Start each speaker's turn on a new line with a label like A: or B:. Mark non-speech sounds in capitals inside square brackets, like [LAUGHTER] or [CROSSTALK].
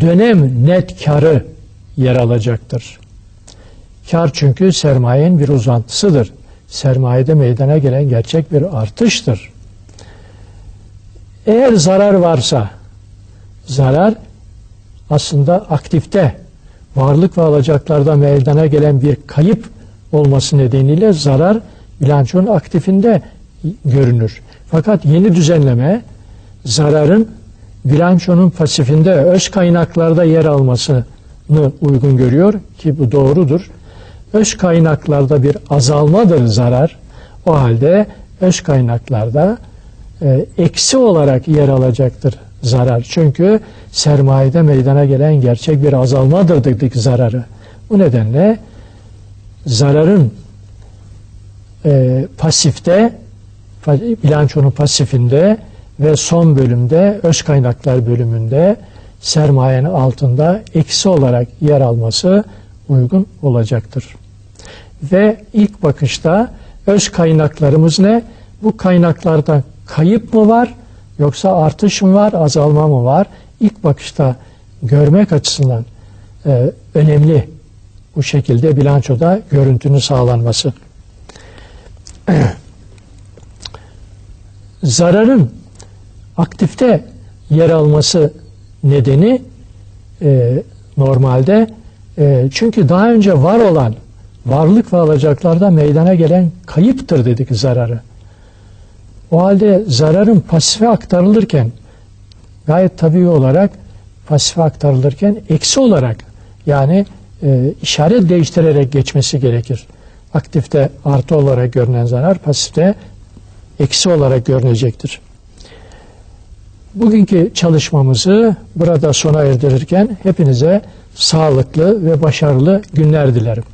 A: dönem net karı yer alacaktır. Kar çünkü sermayenin bir uzantısıdır. Sermayede meydana gelen gerçek bir artıştır. Eğer zarar varsa, zarar aslında aktifte, varlık ve alacaklarda meydana gelen bir kayıp olması nedeniyle zarar bilançonun aktifinde görünür. Fakat yeni düzenleme zararın bilançonun pasifinde öz kaynaklarda yer almasını uygun görüyor ki bu doğrudur. Öz kaynaklarda bir azalmadır zarar. O halde öz kaynaklarda e, eksi olarak yer alacaktır zarar. Çünkü sermayede meydana gelen gerçek bir azalmadır dedik zararı. Bu nedenle zararın e, pasifte bilançonun pasifinde ve son bölümde öz kaynaklar bölümünde sermayenin altında eksi olarak yer alması uygun olacaktır. Ve ilk bakışta öz kaynaklarımız ne? Bu kaynaklarda kayıp mı var yoksa artış mı var, azalma mı var? İlk bakışta görmek açısından e, önemli bu şekilde bilançoda görüntünün sağlanması. [CLEARS THROAT] Zararın aktifte yer alması nedeni e, normalde e, çünkü daha önce var olan varlık ve alacaklarda meydana gelen kayıptır dedik zararı. O halde zararın pasife aktarılırken gayet tabii olarak pasife aktarılırken eksi olarak yani e, işaret değiştirerek geçmesi gerekir. Aktifte artı olarak görünen zarar pasifte eksi olarak görünecektir. Bugünkü çalışmamızı burada sona erdirirken hepinize sağlıklı ve başarılı günler dilerim.